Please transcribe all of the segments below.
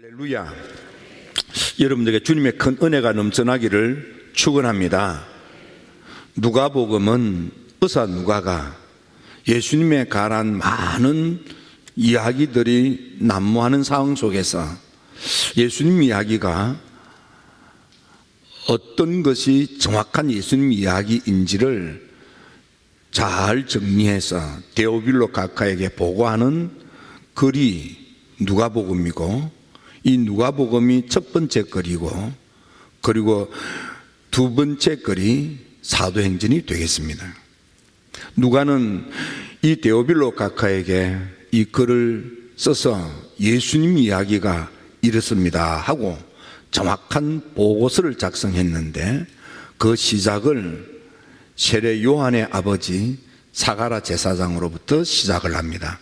할렐루야. 여러분들에게 주님의 큰 은혜가 넘쳐나기를 축원합니다. 누가복음은 의사 누가가 예수님의 가란 많은 이야기들이 난무하는 상황 속에서 예수님 이야기가 어떤 것이 정확한 예수님 이야기인지를 잘 정리해서 데오빌로 각하에게 보고하는 글이 누가복음이고 이 누가복음이 첫 번째 글이고 그리고 두 번째 글이 사도행전이 되겠습니다. 누가는 이 데오빌로 각하에게 이 글을 써서 예수님 이야기가 이렇습니다 하고 정확한 보고서를 작성했는데 그 시작을 세례 요한의 아버지 사가라 제사장으로부터 시작을 합니다.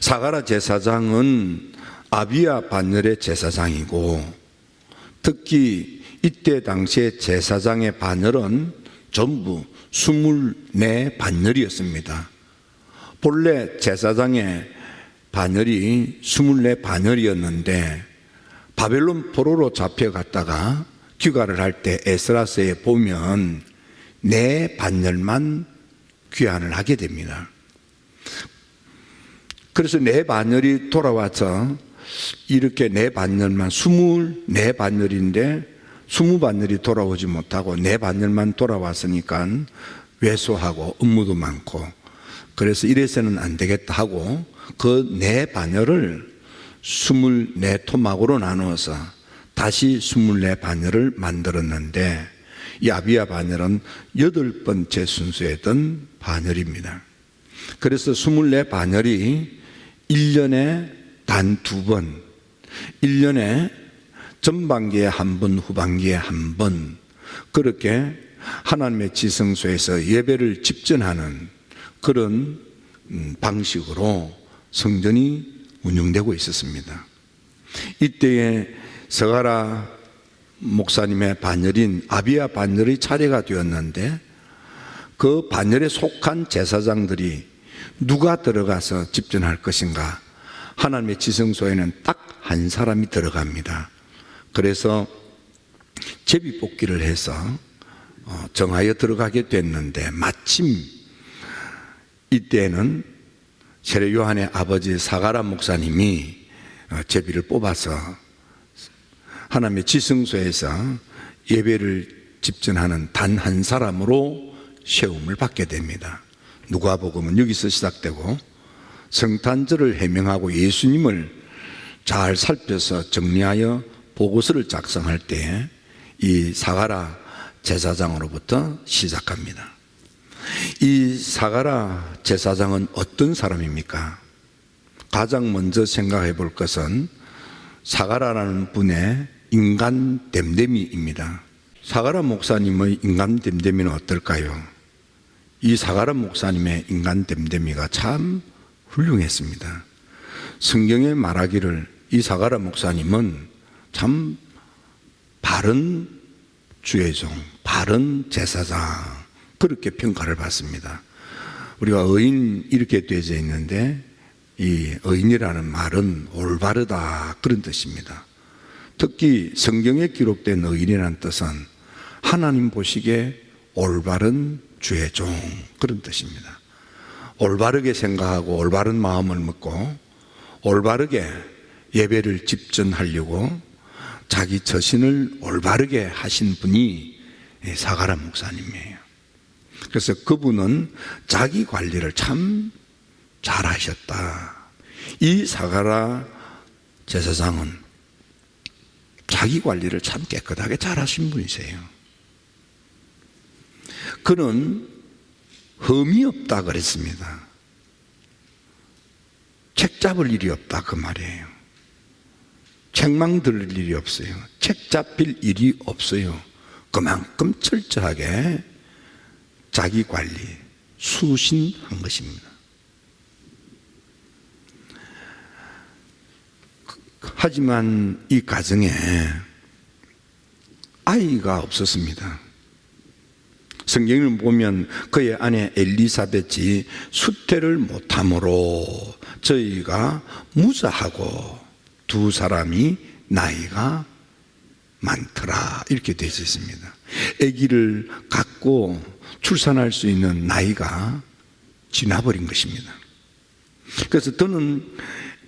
사가라 제사장은 아비야 반열의 제사장이고 특히 이때 당시에 제사장의 반열은 전부 24 반열이었습니다. 본래 제사장의 반열이 24 반열이었는데 바벨론 포로로 잡혀갔다가 귀가를 할 때 에스라스에 보면 네 반열만 귀환을 하게 됩니다. 그래서 네 반열이 돌아와서 이렇게 네 반열만 스물 네 반열인데 스무 반열이 돌아오지 못하고 네 반열만 돌아왔으니까 왜소하고 업무도 많고 그래서 이래서는 안 되겠다 하고 그 네 반열을 스물 네 토막으로 나누어서 다시 스물 네 반열을 만들었는데 이 아비야 반열은 여덟 번째 순서였던 반열입니다. 그래서 스물 네 반열이 1년에 단 두 번, 1년에 전반기에 한 번, 후반기에 한 번, 그렇게 하나님의 지성소에서 예배를 집전하는 그런 음, 방식으로 성전이 운영되고 있었습니다. 이때에 서가라 목사님의 반열인 아비야 반열의 차례가 되었는데 그 반열에 속한 제사장들이 누가 들어가서 집전할 것인가? 하나님의 지성소에는 딱 한 사람이 들어갑니다. 그래서 제비 뽑기를 해서 어, 정하여 들어가게 됐는데 마침 이때는 세례 요한의 아버지 사가라 목사님이 어, 제비를 뽑아서 하나님의 지성소에서 예배를 집전하는 단 한 사람으로 세움을 받게 됩니다. 누가복음은 여기서 시작되고 성탄절을 해명하고 예수님을 잘 살펴서 정리하여 보고서를 작성할 때 이 사가라 제사장으로부터 시작합니다. 이 사가라 제사장은 어떤 사람입니까? 가장 먼저 생각해 볼 것은 사가라라는 분의 인간 댐댐이입니다. 사가라 목사님의 인간 댐댐이는 어떨까요? 이 사가라 목사님의 인간 댐댐이가 참 훌륭했습니다. 성경에 말하기를 이 사가라 목사님은 참 바른 주의 종, 바른 제사장 그렇게 평가를 받습니다. 우리가 의인 이렇게 되어져 있는데 이 의인이라는 말은 올바르다 그런 뜻입니다. 특히 성경에 기록된 의인이라는 뜻은 하나님 보시기에 올바른 주의 종 그런 뜻입니다. 올바르게 생각하고 올바른 마음을 먹고 올바르게 예배를 집전하려고 자기 자신을 올바르게 하신 분이 사가라 목사님이에요. 그래서 그분은 자기 관리를 참 잘하셨다. 이 사가라 제사장은 자기 관리를 참 깨끗하게 잘하신 분이세요. 그는 흠이 없다 그랬습니다. 책 잡을 일이 없다 그 말이에요. 책망 들을 일이 없어요. 책 잡힐 일이 없어요. 그만큼 철저하게 자기 관리, 수신한 것입니다. 하지만 이 가정에 아이가 없었습니다. 성경을 보면 그의 아내 엘리사벳이 수태를 못함으로 저희가 무자하고 두 사람이 나이가 많더라 이렇게 되어 있습니다. 아기를 갖고 출산할 수 있는 나이가 지나버린 것입니다. 그래서 저는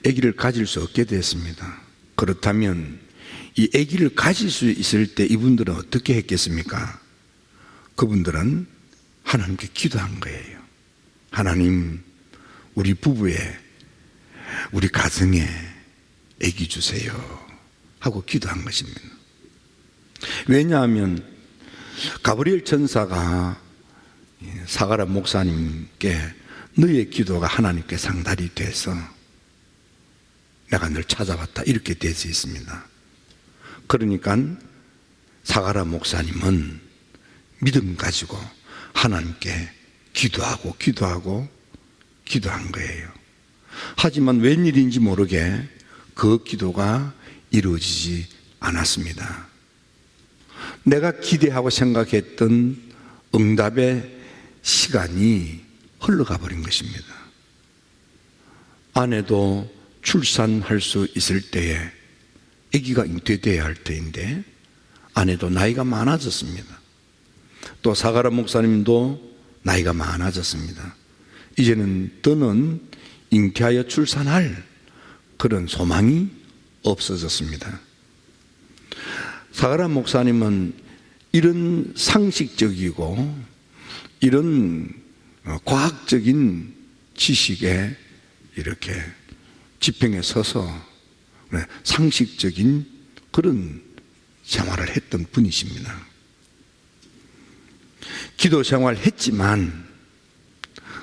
아기를 가질 수 없게 됐습니다. 그렇다면 이 아기를 가질 수 있을 때 이분들은 어떻게 했겠습니까? 그분들은 하나님께 기도한 거예요. 하나님, 우리 부부에, 우리 가정에 아기 주세요. 하고 기도한 것입니다. 왜냐하면 가브리엘 천사가 사가라 목사님께 너의 기도가 하나님께 상달이 돼서 내가 늘 찾아봤다 이렇게 되어 있습니다. 그러니까 사가라 목사님은 믿음 가지고 하나님께 기도하고 기도하고 기도한 거예요. 하지만 웬일인지 모르게 그 기도가 이루어지지 않았습니다. 내가 기대하고 생각했던 응답의 시간이 흘러가 버린 것입니다. 아내도 출산할 수 있을 때에 아기가 잉태돼야 할 때인데 아내도 나이가 많아졌습니다. 또 사가라 목사님도 나이가 많아졌습니다. 이제는 더는 잉태하여 출산할 그런 소망이 없어졌습니다. 사가라 목사님은 이런 상식적이고 이런 어, 과학적인 지식에 이렇게 지평에 서서 네, 상식적인 그런 생활을 했던 분이십니다. 기도 생활 했지만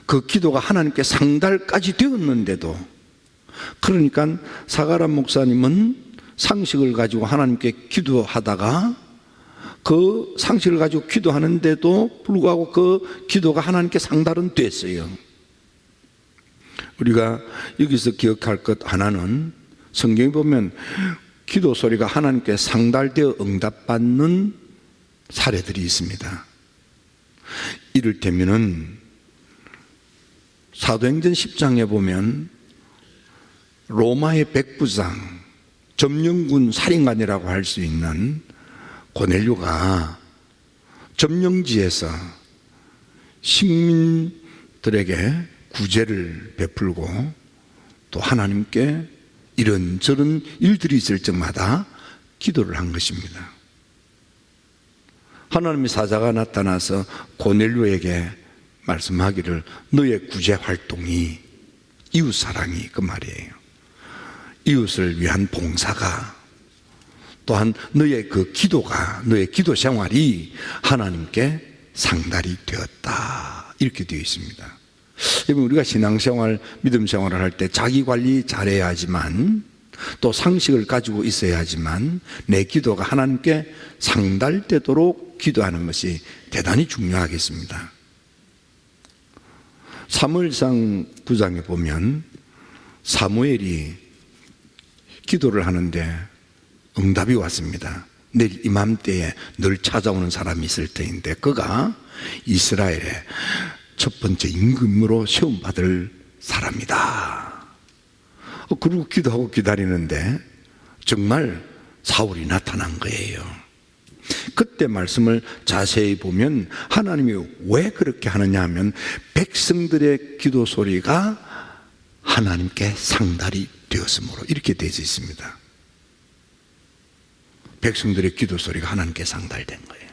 그 기도가 하나님께 상달까지 되었는데도 그러니까 사가람 목사님은 상식을 가지고 하나님께 기도하다가 그 상식을 가지고 기도하는데도 불구하고 그 기도가 하나님께 상달은 됐어요. 우리가 여기서 기억할 것 하나는 성경에 보면 기도 소리가 하나님께 상달되어 응답받는 사례들이 있습니다. 이를테면은 사도행전 10장에 보면 로마의 백부장 점령군 살인관이라고 할 수 있는 고넬료가 점령지에서 식민들에게 구제를 베풀고 또 하나님께 이런저런 일들이 있을 적마다 기도를 한 것입니다. 하나님의 사자가 나타나서 고넬료에게 말씀하기를 너의 구제 활동이 이웃 사랑이 그 말이에요. 이웃을 위한 봉사가 또한 너의 그 기도가 너의 기도 생활이 하나님께 상달이 되었다 이렇게 되어 있습니다. 여러분 우리가 신앙생활 믿음 생활을 할 때 자기 관리 잘해야 하지만 또 상식을 가지고 있어야 하지만 내 기도가 하나님께 상달되도록 기도하는 것이 대단히 중요하겠습니다. 사무엘상 9장에 보면 사무엘이 기도를 하는데 응답이 왔습니다. 내일 이맘때에 늘 찾아오는 사람이 있을 때인데 그가 이스라엘의 첫 번째 임금으로 시험받을 사람이다. 어, 그리고 기도하고 기다리는데 정말 사울이 나타난 거예요. 그때 말씀을 자세히 보면 하나님이 왜 그렇게 하느냐 하면 백성들의 기도 소리가 하나님께 상달이 되었으므로 이렇게 되어 있습니다. 백성들의 기도 소리가 하나님께 상달된 거예요.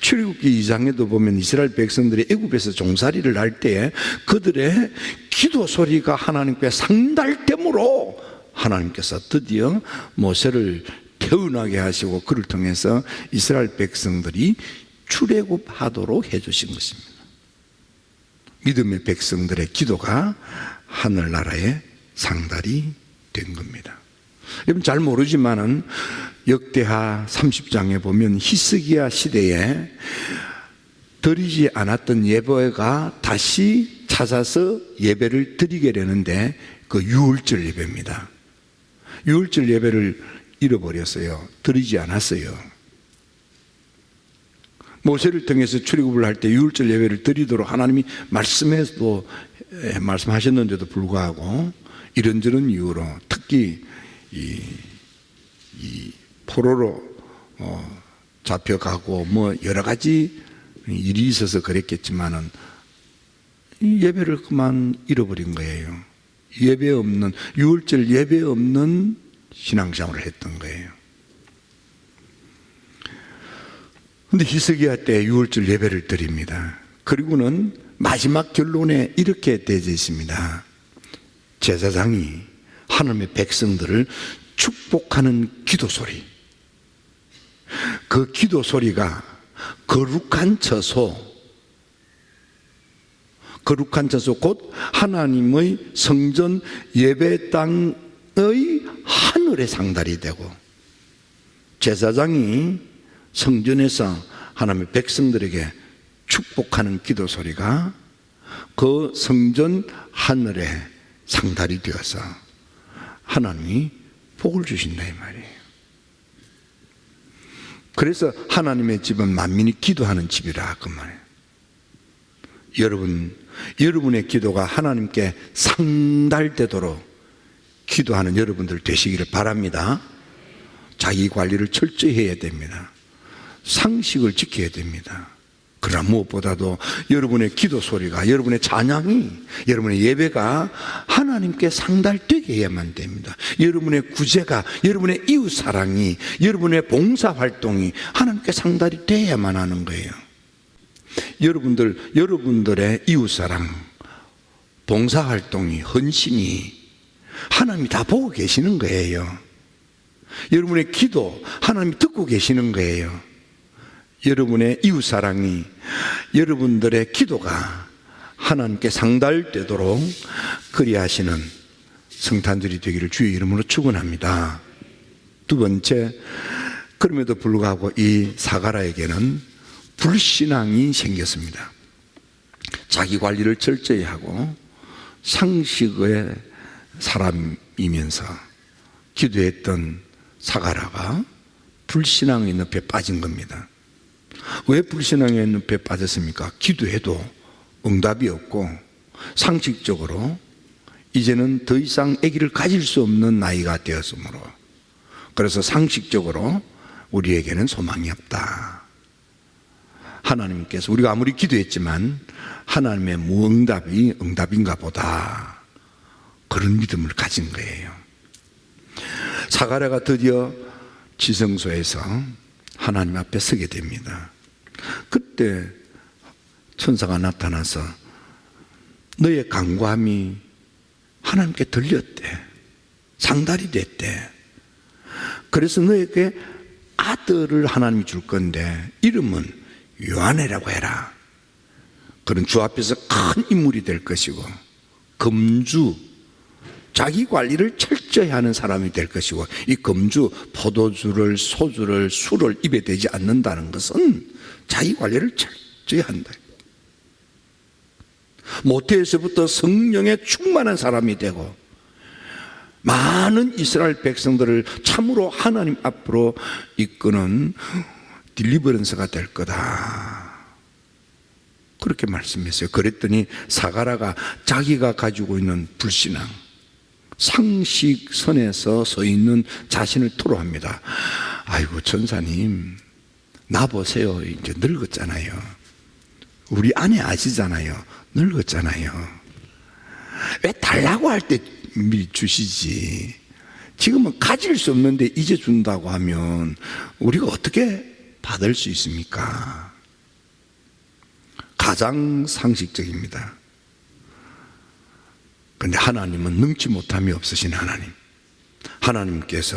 출애굽기 2장에도 보면 이스라엘 백성들이 애굽에서 종살이를 할 때에 그들의 기도 소리가 하나님께 상달됨으로 하나님께서 드디어 모세를 태어나게 하시고 그를 통해서 이스라엘 백성들이 출애굽하도록 해주신 것입니다. 믿음의 백성들의 기도가 하늘나라에 상달이 된 겁니다. 여러분 잘 모르지만은 역대하 30장에 보면 히스기야 시대에 드리지 않았던 예배가 다시 찾아서 예배를 드리게 되는데 그 유월절 예배입니다. 유월절 예배를 잃어버렸어요. 드리지 않았어요. 모세를 통해서 출애굽을 할 때 유월절 예배를 드리도록 하나님이 말씀해도 말씀하셨는데도 불구하고 이런저런 이유로 특히 이, 이 포로로 어, 잡혀가고 뭐 여러 가지 일이 있어서 그랬겠지만은 이 예배를 그만 잃어버린 거예요. 예배 없는 유월절 예배 없는 신앙생활을 했던 거예요. 근데 히스기야 때 유월절 예배를 드립니다. 그리고는 마지막 결론에 이렇게 되어 있습니다. 제사장이 하나님의 백성들을 축복하는 기도 소리. 그 기도 소리가 거룩한 처소, 거룩한 처소 곧 하나님의 성전 예배 땅의 하늘의 상달이 되고 제사장이 성전에서 하나님의 백성들에게 축복하는 기도 소리가 그 성전 하늘에 상달이 되어서 하나님이 복을 주신다 이 말이에요. 그래서 하나님의 집은 만민이 기도하는 집이라 그 말이에요. 여러분, 여러분의 기도가 하나님께 상달되도록 기도하는 여러분들 되시기를 바랍니다. 자기 관리를 철저히 해야 됩니다. 상식을 지켜야 됩니다. 그러나 무엇보다도 여러분의 기도 소리가, 여러분의 찬양이, 여러분의 예배가 하나님께 상달되게 해야만 됩니다. 여러분의 구제가, 여러분의 이웃 사랑이, 여러분의 봉사 활동이 하나님께 상달이 돼야만 하는 거예요. 여러분들, 여러분들의 이웃 사랑, 봉사 활동이, 헌신이 하나님이 다 보고 계시는 거예요. 여러분의 기도 하나님이 듣고 계시는 거예요. 여러분의 이웃 사랑이 여러분들의 기도가 하나님께 상달되도록 그리하시는 성탄절이 되기를 주의 이름으로 축원합니다. 두 번째, 그럼에도 불구하고 이 사가라에게는 불신앙이 생겼습니다. 자기 관리를 철저히 하고 상식의 사람이면서 기도했던 사가라가 불신앙의 늪에 빠진 겁니다. 왜 불신앙의 늪에 빠졌습니까? 기도해도 응답이 없고 상식적으로 이제는 더 이상 아기를 가질 수 없는 나이가 되었으므로 그래서 상식적으로 우리에게는 소망이 없다. 하나님께서 우리가 아무리 기도했지만 하나님의 무응답이 응답인가 보다. 그런 믿음을 가진 거예요. 사가랴가 드디어 지성소에서 하나님 앞에 서게 됩니다. 그때 천사가 나타나서 너의 강구함이 하나님께 들렸대. 상달이 됐대. 그래서 너에게 아들을 하나님이 줄 건데 이름은 요한이라고 해라. 그런 주 앞에서 큰 인물이 될 것이고 금주 자기 관리를 철저히 하는 사람이 될 것이고 이 금주 포도주를 소주를 술을 입에 대지 않는다는 것은 자기 관리를 철저히 한다. 모태에서부터 성령에 충만한 사람이 되고 많은 이스라엘 백성들을 참으로 하나님 앞으로 이끄는 딜리버런스가 될 거다. 그렇게 말씀했어요. 그랬더니 사가라가 자기가 가지고 있는 불신앙, 상식선에서 서 있는 자신을 토로합니다. 아이고, 전사님, 나 보세요. 이제 늙었잖아요. 우리 아내 아시잖아요. 늙었잖아요. 왜 달라고 할 때 미리 주시지? 지금은 가질 수 없는데 이제 준다고 하면 우리가 어떻게 받을 수 있습니까? 가장 상식적입니다. 근데 하나님은 능치 못함이 없으신 하나님. 하나님께서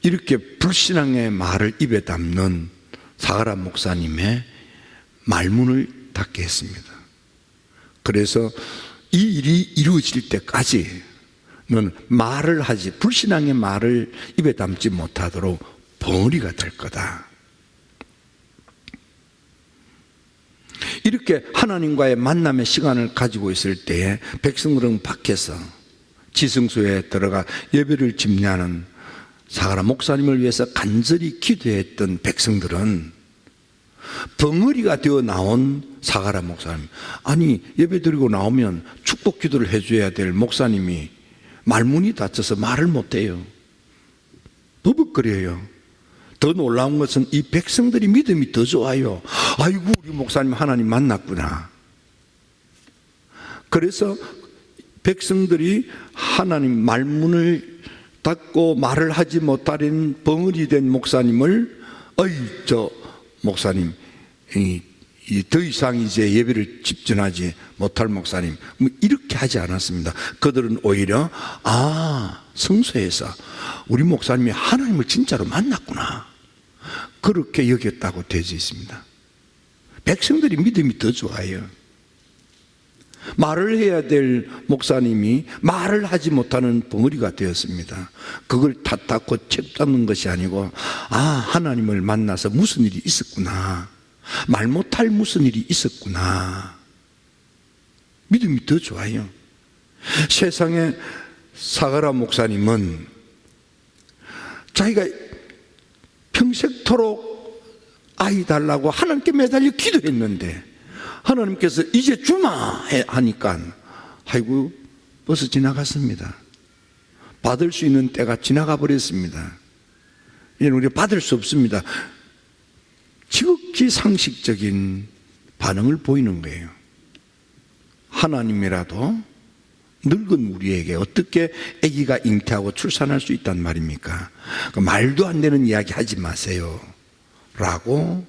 이렇게 불신앙의 말을 입에 담는 사가라 목사님의 말문을 닫게 했습니다. 그래서 이 일이 이루어질 때까지 는 말을 하지 불신앙의 말을 입에 담지 못하도록 벙어리가 될 거다. 이렇게 하나님과의 만남의 시간을 가지고 있을 때에 백성들은 밖에서 지성소에 들어가 예배를 집례하는 사가라 목사님을 위해서 간절히 기도했던 백성들은 벙어리가 되어 나온 사가라 목사님. 아니, 예배 드리고 나오면 축복 기도를 해줘야 될 목사님이 말문이 닫혀서 말을 못해요. 버벅거려요. 더 놀라운 것은 이 백성들이 믿음이 더 좋아요. 아이고, 우리 목사님 하나님 만났구나. 그래서 백성들이 하나님 말문을 닫고 말을 하지 못하는 벙어리 된 목사님을 어이 저 목사님 더 이상 이제 예배를 집중하지 못할 목사님 뭐 이렇게 하지 않았습니다. 그들은 오히려 아 성소에서 우리 목사님이 하나님을 진짜로 만났구나 그렇게 여겼다고 되어 있습니다. 백성들이 믿음이 더 좋아요. 말을 해야 될 목사님이 말을 하지 못하는 벙어리가 되었습니다. 그걸 탓하고 책잡는 것이 아니고, 아, 하나님을 만나서 무슨 일이 있었구나. 말 못할 무슨 일이 있었구나. 믿음이 더 좋아요. 세상에 사가라 목사님은 자기가 평생토록 아이 달라고 하나님께 매달려 기도했는데 하나님께서 이제 주마 해- 하니까 아이고 벌써 지나갔습니다. 받을 수 있는 때가 지나가 버렸습니다. 이제는 우리가 받을 수 없습니다. 지극히 상식적인 반응을 보이는 거예요. 하나님이라도 늙은 우리에게 어떻게 아기가 잉태하고 출산할 수 있단 말입니까? 그 말도 안 되는 이야기 하지 마세요. 라고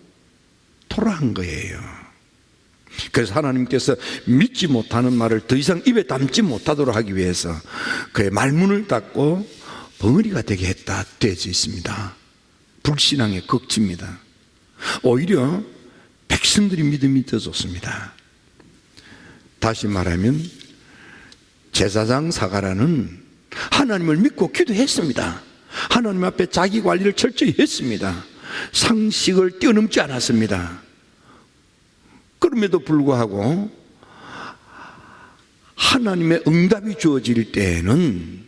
토로한 거예요. 그래서 하나님께서 믿지 못하는 말을 더 이상 입에 담지 못하도록 하기 위해서 그의 말문을 닫고 벙어리가 되게 했다 되어 있습니다. 불신앙의 극치입니다. 오히려 백성들이 믿음이 더 좋습니다. 다시 말하면 제사장 사가라는 하나님을 믿고 기도했습니다. 하나님 앞에 자기 관리를 철저히 했습니다. 상식을 뛰어넘지 않았습니다. 그럼에도 불구하고 하나님의 응답이 주어질 때에는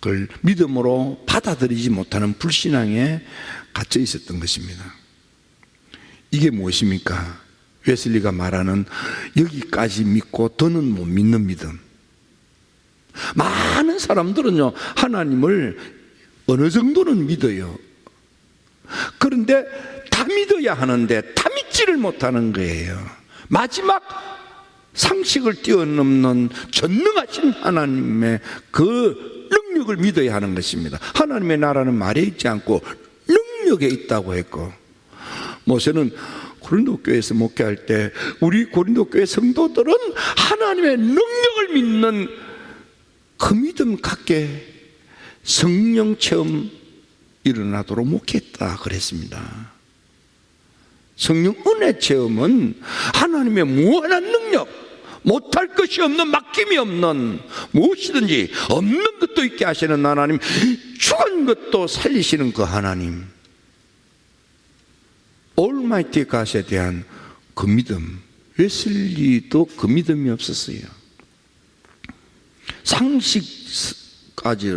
그걸 믿음으로 받아들이지 못하는 불신앙에 갇혀 있었던 것입니다. 이게 무엇입니까? 웨슬리가 말하는 여기까지 믿고 더는 못 믿는 믿음. 많은 사람들은요, 하나님을 어느 정도는 믿어요. 그런데 다 믿어야 하는데 다 믿지를 못하는 거예요. 마지막 상식을 뛰어넘는 전능하신 하나님의 그 능력을 믿어야 하는 것입니다. 하나님의 나라는 말에 있지 않고 능력에 있다고 했고 모세는 고린도 교회에서 목회할 때 우리 고린도 교회 성도들은 하나님의 능력을 믿는 그 믿음 갖게 성령 체험 일어나도록 목했다 그랬습니다. 성령 은혜 체험은 하나님의 무한한 능력, 못할 것이 없는 막힘이 없는 무엇이든지 없는 것도 있게 하시는 하나님, 죽은 것도 살리시는 그 하나님, 올마이티 가시에 대한 그 믿음, 웨슬리도 그 믿음이 없었어요. 상식까지고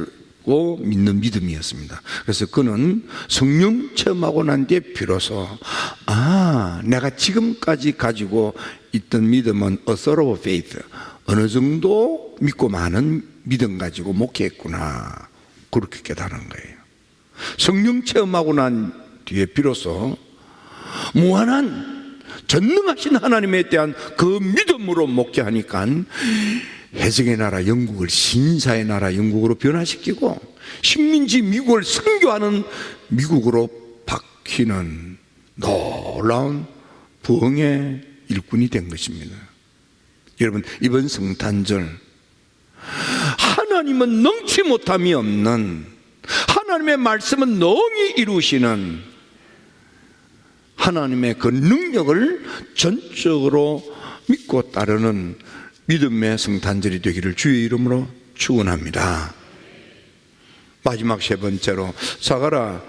믿는 믿음이었습니다. 그래서 그는 성령 체험하고 난 뒤에 비로소 아 내가 지금까지 가지고 있던 믿음은 a thorough faith 어느 정도 믿고 많은 믿음 가지고 목회했구나 그렇게 깨달은 거예요. 성령 체험하고 난 뒤에 비로소 무한한 전능하신 하나님에 대한 그 믿음으로 목회하니까 해적의 나라 영국을 신사의 나라 영국으로 변화시키고 식민지 미국을 선교하는 미국으로 바뀌는 놀라운 부흥의 일꾼이 된 것입니다. 여러분 이번 성탄절 하나님은 능치 못함이 없는 하나님의 말씀은 능히 이루시는 하나님의 그 능력을 전적으로 믿고 따르는 믿음의 성탄절이 되기를 주의 이름으로 축원합니다. 마지막 세 번째로 사가라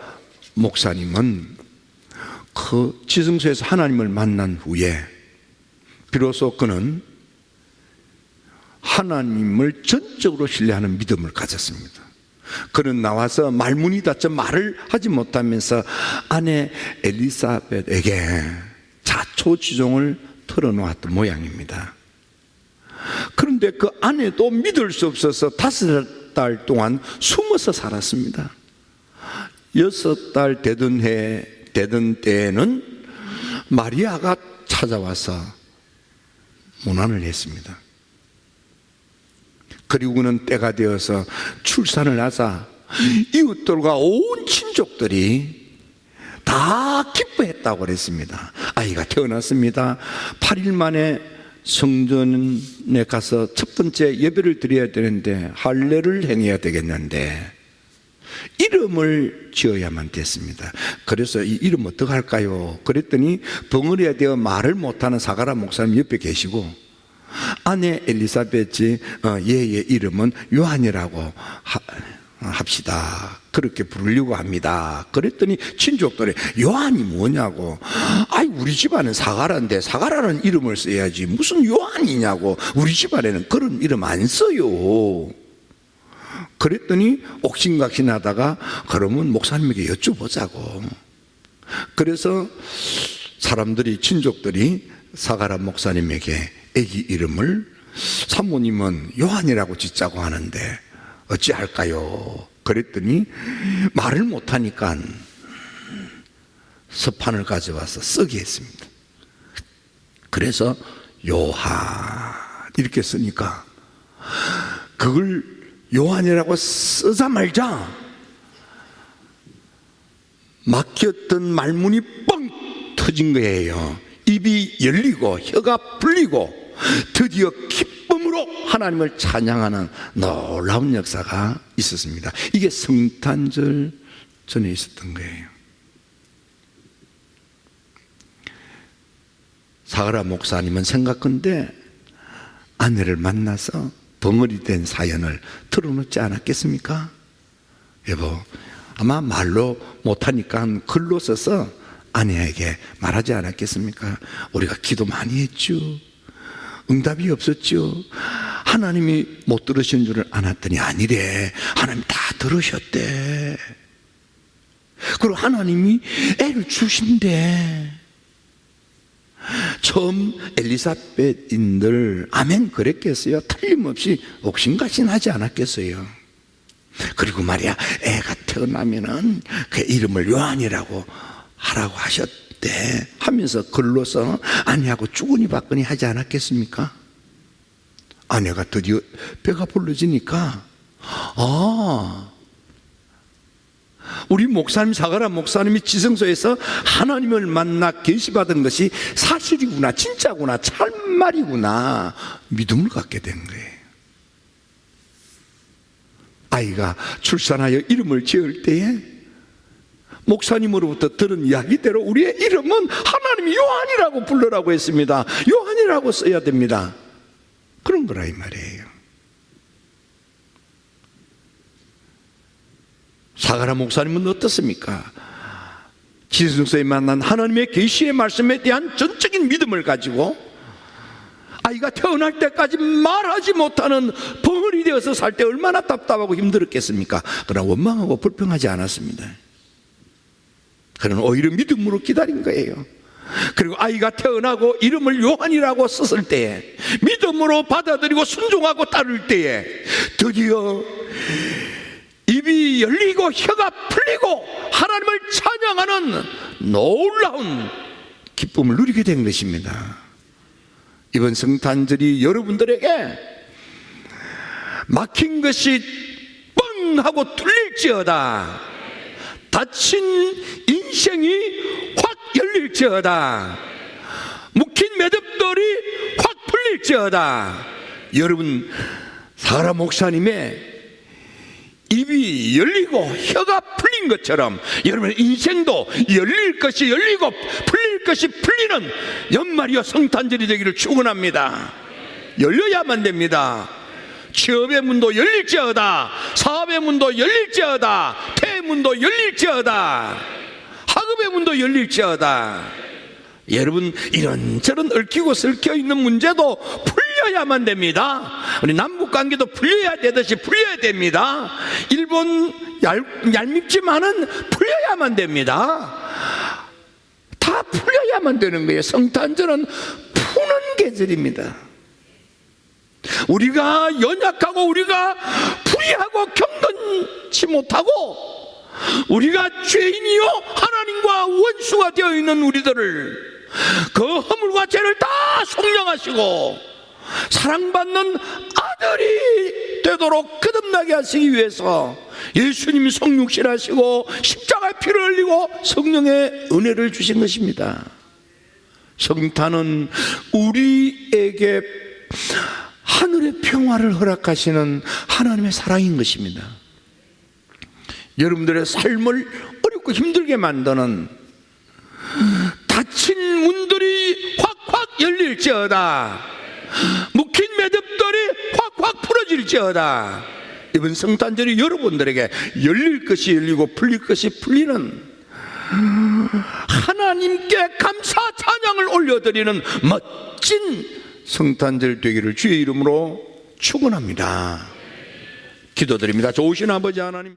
목사님은 그 지성소에서 하나님을 만난 후에 비로소 그는 하나님을 전적으로 신뢰하는 믿음을 가졌습니다. 그는 나와서 말문이 닫혀 말을 하지 못하면서 아내 엘리사벳에게 자초지종을 털어놓았던 모양입니다. 그런데 그 아내도 믿을 수 없어서 다섯 달 동안 숨어서 살았습니다. 여섯 달 되던 해, 되던 때에는 마리아가 찾아와서 문안을 했습니다. 그리고는 때가 되어서 출산을 하자 이웃들과 온 친족들이 다 기뻐했다고 그랬습니다. 아이가 태어났습니다. 8일 만에 성전에 가서 첫 번째 예배를 드려야 되는데 할례를 행해야 되겠는데 이름을 지어야만 됐습니다. 그래서 이 이름 어떻게 할까요? 그랬더니 벙어리에 되어 말을 못하는 사가라 목사님 옆에 계시고 아내 엘리사벳이 어, 얘의 이름은 요한이라고 하, 합시다. 그렇게 부르려고 합니다. 그랬더니 친족들이 요한이 뭐냐고. 아이 우리 집안은 사가라인데 사가라는 이름을 써야지 무슨 요한이냐고. 우리 집안에는 그런 이름 안 써요. 그랬더니 옥신각신하다가 그러면 목사님에게 여쭤보자고. 그래서 사람들이 친족들이 사가라 목사님에게 아기 이름을 사모님은 요한이라고 짓자고 하는데 어찌할까요? 그랬더니 말을 못하니까 서판을 가져와서 쓰게 했습니다. 그래서 요한 이렇게 쓰니까 그걸 요한이라고 쓰자 말자 막혔던 말문이 뻥 터진 거예요. 입이 열리고 혀가 풀리고 드디어 기쁨으로 하나님을 찬양하는 놀라운 역사가 있었습니다. 이게 성탄절 전에 있었던 거예요. 사가라 목사님은 생각건데 아내를 만나서 벙어리 된 사연을 털어놓지 않았겠습니까? 여보, 아마 말로 못하니까 글로 써서 아내에게 말하지 않았겠습니까? 우리가 기도 많이 했죠. 응답이 없었죠. 하나님이 못 들으신 줄을 알았더니 아니래. 하나님 다 들으셨대. 그리고 하나님이 애를 주신대. 처음 엘리사벳인들 아멘 그랬겠어요. 틀림없이 옥신각신하지 않았겠어요. 그리고 말이야 애가 태어나면은 그 이름을 요한이라고 하라고 하셨 대 하면서 글로서 아내하고 쭈구니 받거니 하지 않았겠습니까? 아내가 드디어 배가 불러지니까 아 우리 목사님 사가라 목사님이 지성소에서 하나님을 만나 계시받은 것이 사실이구나 진짜구나 참말이구나 믿음을 갖게 된 거예요 아이가 출산하여 이름을 지을 때에 목사님으로부터 들은 이야기대로 우리의 이름은 하나님이 요한이라고 불러라고 했습니다 요한이라고 써야 됩니다 그런 거라 이 말이에요 사가라 목사님은 어떻습니까? 지성소에 만난 하나님의 계시의 말씀에 대한 전적인 믿음을 가지고 아이가 태어날 때까지 말하지 못하는 벙어리 되어서 살 때 얼마나 답답하고 힘들었겠습니까? 그러나 원망하고 불평하지 않았습니다. 그는 오히려 믿음으로 기다린 거예요. 그리고 아이가 태어나고 이름을 요한이라고 썼을 때에 믿음으로 받아들이고 순종하고 따를 때에 드디어 입이 열리고 혀가 풀리고 하나님을 찬양하는 놀라운 기쁨을 누리게 된 것입니다. 이번 성탄절이 여러분들에게 막힌 것이 뻥 하고 뚫릴지어다. 닫힌 인생이 확 열릴지어다. 묵힌 매듭들이 확 풀릴지어다. 여러분 사라 목사님의 입이 열리고 혀가 풀린 것처럼 여러분 인생도 열릴 것이 열리고 풀릴 것이 풀리는 연말이요 성탄절이 되기를 축원합니다. 열려야만 됩니다. 취업의 문도 열릴지어다. 사업의 문도 열릴지어다. 문도 열릴지어다. 학업의 문도 열릴지어다. 여러분 이런저런 얽히고 설켜 있는 문제도 풀려야만 됩니다. 우리 남북 관계도 풀려야 되듯이 풀려야 됩니다. 일본 얄, 얄밉지만은 풀려야만 됩니다. 다 풀려야만 되는 거예요. 성탄절은 푸는 계절입니다. 우리가 연약하고 우리가 불의하고 경건치 못하고 우리가 죄인이요 하나님과 원수가 되어 있는 우리들을 그 허물과 죄를 다 속량하시고 사랑받는 아들이 되도록 거듭나게 하시기 위해서 예수님이 성육신하시고 십자가에 피를 흘리고 성령의 은혜를 주신 것입니다. 성탄은 우리에게 하늘의 평화를 허락하시는 하나님의 사랑인 것입니다. 여러분들의 삶을 어렵고 힘들게 만드는 닫힌 문들이 확확 열릴지어다. 묵힌 매듭들이 확확 풀어질지어다. 이번 성탄절이 여러분들에게 열릴 것이 열리고 풀릴 것이 풀리는 하나님께 감사 찬양을 올려드리는 멋진 성탄절 되기를 주의 이름으로 축원합니다. 기도드립니다. 좋으신 아버지 하나님.